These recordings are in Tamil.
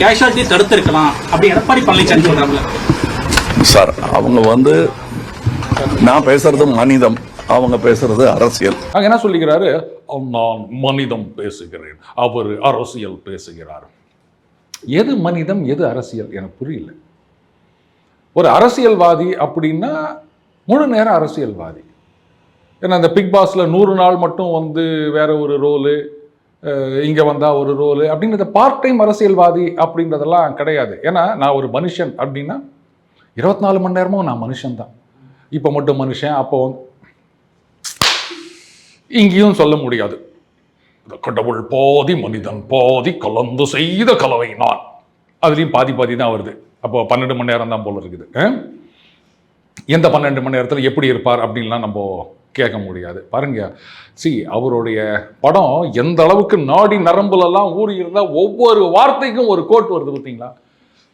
கேஷுவாலிட்டி தடுத்திருக்கலாம் அப்படி எடப்பாடி பழனிசாமி சொல்றாங்க சார் அவங்க வந்து நான் பேசுறது மனிதம். அவங்க பேசுறது அரசியல். அங்க என்ன சொல்லிக்கிறாரு? நான் மனிதம் பேசுகிறேன். அவர் அரசியல் பேசுகிறார். எது மனிதம் எது அரசியல் எனக்கு புரியல. ஒரு அரசியல்வாதி அப்படின்னா முழு நேரம் அரசியல்வாதி. ஏன்னா இந்த பிக் பாஸ்ல நூறு நாள் மட்டும் வந்து வேற ஒரு ரோலு இங்கே வந்தால் ஒரு ரோல் அப்படின்றது பார்ட் டைம் அரசியல்வாதி அப்படின்றதெல்லாம் கிடையாது. ஏன்னா நான் ஒரு மனுஷன் அப்படின்னா இருபத்தி நாலு மணி நேரமும் நான் மனுஷன்தான். இப்போ மட்டும் மனுஷன் அப்போ இங்கேயும் சொல்ல முடியாது. கடவுள் பாதி மனிதன் பாதி கலந்து செய்த கலவை நான். அதுலேயும் பாதி பாதி தான் வருது. அப்போ பன்னெண்டு மணி நேரம் தான் போல இருக்குது. எந்த பன்னெண்டு மணி நேரத்தில் எப்படி இருப்பார் அப்படின்லாம் நம்ம கேட்க முடியாது. பாருங்க சி அவருடைய படம் எந்த அளவுக்கு நாடி நரம்புலலாம் ஊறி இருந்தால் ஒவ்வொரு வார்த்தைக்கும் ஒரு கோட் வருது பார்த்தீங்களா?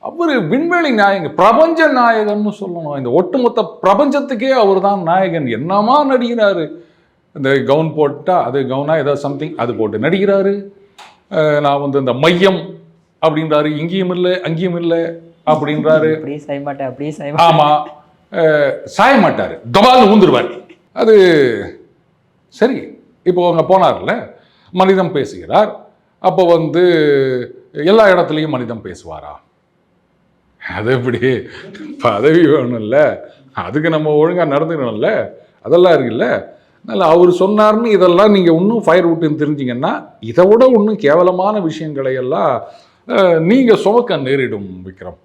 அவர் விண்வெளி நாயகன் பிரபஞ்ச நாயகன்னு சொல்லணும். இந்த ஒட்டுமொத்த பிரபஞ்சத்துக்கே அவர் தான் நாயகன். என்னமா நடிகிறாரு இந்த கவுன் போட்டா அது கவுனா ஏதோ சம்திங் அது போட்டு நடிக்கிறாரு. நான் வந்து இந்த மையம் அப்படின்றாரு. இங்கேயும் இல்லை அங்கேயும் இல்லை அப்படின்றாரு. அப்படியே செய்ய மாட்டேன் அப்படியே செய்ய மாட்டேன் ஆமா. அஹ் சாய மாட்டாரு தபால்னு ஊந்துருவார். அது சரி. இப்போ அங்கே போனார்ல மனிதம் பேசுகிறார். அப்போ வந்து எல்லா இடத்துலையும் மனிதம் பேசுவாரா? அது எப்படி? பதவி வேணும்ல. அதுக்கு நம்ம ஒழுங்காக நடந்துக்கணும்ல. அதெல்லாம் இருக்குல்ல. அதனால் அவர் சொன்னார்னு இதெல்லாம் நீங்கள் இன்னும் ஃபயர் விட்டுன்னு தெரிஞ்சிங்கன்னா இதை விட இன்னும் கேவலமான விஷயங்களை எல்லாம் நீங்கள் சுமக்க நேரிடும் விக்ரம்.